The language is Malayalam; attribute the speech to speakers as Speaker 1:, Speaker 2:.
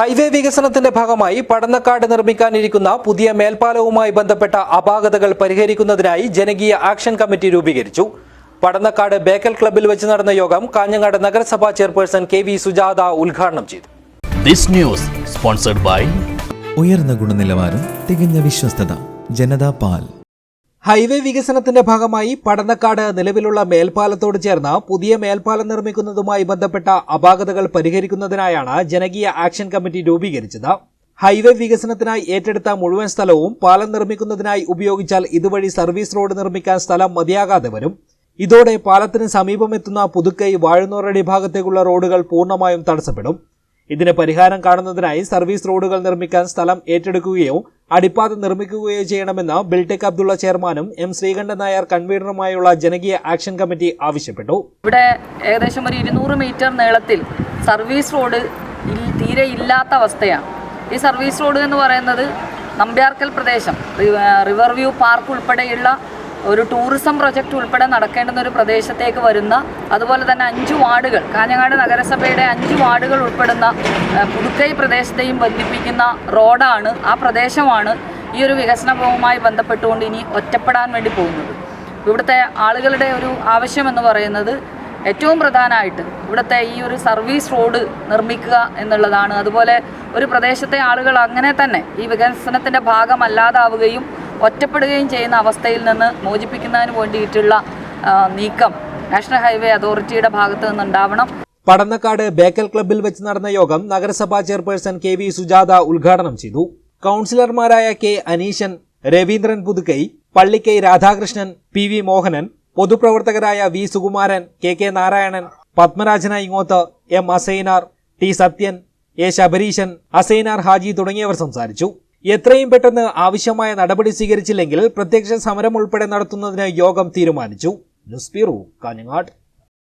Speaker 1: ഹൈവേ വികസനത്തിന്റെ ഭാഗമായി പടന്നക്കാട് നിർമ്മിക്കാനിരിക്കുന്ന പുതിയ മേൽപ്പാലവുമായി ബന്ധപ്പെട്ട അപാകതകൾ പരിഹരിക്കുന്നതിനായി ജനകീയ ആക്ഷൻ കമ്മിറ്റി രൂപീകരിച്ചു. പടന്നക്കാട് ബേക്കൽ ക്ലബ്ബിൽ വെച്ച് നടന്ന യോഗം കാഞ്ഞങ്ങാട് നഗരസഭാ ചെയർപേഴ്സൺ കെ വി സുജാത ഉദ്ഘാടനം ചെയ്തു.
Speaker 2: ദിസ് ന്യൂസ് സ്പോൺസർഡ് ബൈ
Speaker 3: ഉയർന്ന ഗുണനിലവാരം തികഞ്ഞ വിശ്വസ്തത ജനതാ പാൽ.
Speaker 1: ഹൈവേ വികസനത്തിന്റെ ഭാഗമായി പടന്നക്കാട് നിലവിലുള്ള മേൽപ്പാലത്തോട് ചേർന്ന് പുതിയ മേൽപ്പാലം നിർമ്മിക്കുന്നതുമായി ബന്ധപ്പെട്ട അപാകതകൾ പരിഹരിക്കുന്നതിനായാണ് ജനകീയ ആക്ഷൻ കമ്മിറ്റി രൂപീകരിച്ചത്. ഹൈവേ വികസനത്തിനായി ഏറ്റെടുത്ത മുഴുവൻ സ്ഥലവും പാലം നിർമ്മിക്കുന്നതിനായി ഉപയോഗിച്ചാൽ ഇതുവഴി സർവീസ് റോഡ് നിർമ്മിക്കാൻ സ്ഥലം മതിയാകാതെ വരും. ഇതോടെ പാലത്തിന് സമീപമെത്തുന്ന പുതുക്കൈ വാഴുന്നോറടി ഭാഗത്തേക്കുള്ള റോഡുകൾ പൂർണമായും തടസ്സപ്പെടും. ഇതിന് പരിഹാരം കാണുന്നതിനായി സർവീസ് റോഡുകൾ നിർമ്മിക്കാൻ സ്ഥലം ഏറ്റെടുക്കുകയോ അടിപ്പാത നിർമ്മിക്കുകയോ ചെയ്യണമെന്ന് ബിൽടെക് അബ്ദുള്ള ചെയർമാനും എം ശ്രീകണ്ഠൻ നായർ കൺവീനറുമായുള്ള ജനകീയ ആക്ഷൻ കമ്മിറ്റി ആവശ്യപ്പെട്ടു.
Speaker 4: ഇവിടെ ഏകദേശം ഒരു ഇരുന്നൂറ് മീറ്റർ നീളത്തിൽ സർവീസ് റോഡ് തീരെ ഇല്ലാത്ത അവസ്ഥയാണ്. ഈ സർവീസ് റോഡ് എന്ന് പറയുന്നത് നമ്പ്യാർക്കൽ പ്രദേശം. റിവർ വ്യൂ പാർക്ക് ഉൾപ്പെടെയുള്ള ഒരു ടൂറിസം പ്രൊജക്റ്റ് ഉൾപ്പെടെ നടക്കേണ്ടുന്ന ഒരു പ്രദേശത്തേക്ക് വരുന്ന അതുപോലെ തന്നെ അഞ്ച് വാർഡുകൾ കാഞ്ഞങ്ങാട് നഗരസഭയുടെ അഞ്ച് വാർഡുകൾ ഉൾപ്പെടുന്ന പുതുക്കൈ പ്രദേശത്തെയും ബന്ധിപ്പിക്കുന്ന റോഡാണ് ആ പ്രദേശമാണ് ഈ ഒരു വികസനവുമായി ബന്ധപ്പെട്ടുകൊണ്ട് ഇനി ഒറ്റപ്പെടാൻ വേണ്ടി പോകുന്നത്. ഇവിടുത്തെ ആളുകളുടെ ഒരു ആവശ്യം എന്ന് പറയുന്നത് ഏറ്റവും പ്രധാനമായിട്ട് ഇവിടുത്തെ ഈ ഒരു സർവീസ് റോഡ് നിർമ്മിക്കുക എന്നുള്ളതാണ്. അതുപോലെ ഒരു പ്രദേശത്തെ ആളുകൾ അങ്ങനെ തന്നെ ഈ വികസനത്തിന്റെ ഭാഗമല്ലാതാവുകയും ഒറ്റപ്പെടുകയും ചെയ്യുന്ന അവസ്ഥയിൽ നിന്ന് മോചിപ്പിക്കുന്നതിന് വേണ്ടിയിട്ടുള്ള നീക്കം നാഷണൽ ഹൈവേ അതോറിറ്റിയുടെ ഭാഗത്തു നിന്നുണ്ടാവണം.
Speaker 1: പടന്നക്കാട് ബേക്കൽ ക്ലബ്ബിൽ വെച്ച് നടന്ന യോഗം നഗരസഭാ ചെയർപേഴ്സൺ കെ വി സുജാത ഉദ്ഘാടനം ചെയ്തു. കൗൺസിലർമാരായ K Aneeshan Raveendran Puthukkai Pallikkai Radhakrishnan P V Mohanan പൊതുപ്രവർത്തകരായ V Sukumaran K K Narayanan Padmarajan Ingoth M Asainar T Sathyan A Shabareeshan Asainar Haji തുടങ്ങിയവർ സംസാരിച്ചു. എത്രയും പെട്ടെന്ന് ആവശ്യമായ നടപടി സ്വീകരിച്ചില്ലെങ്കിൽ പ്രത്യക്ഷ സമരം ഉൾപ്പെടെ നടത്തുന്നതിന് യോഗം തീരുമാനിച്ചു. News bureau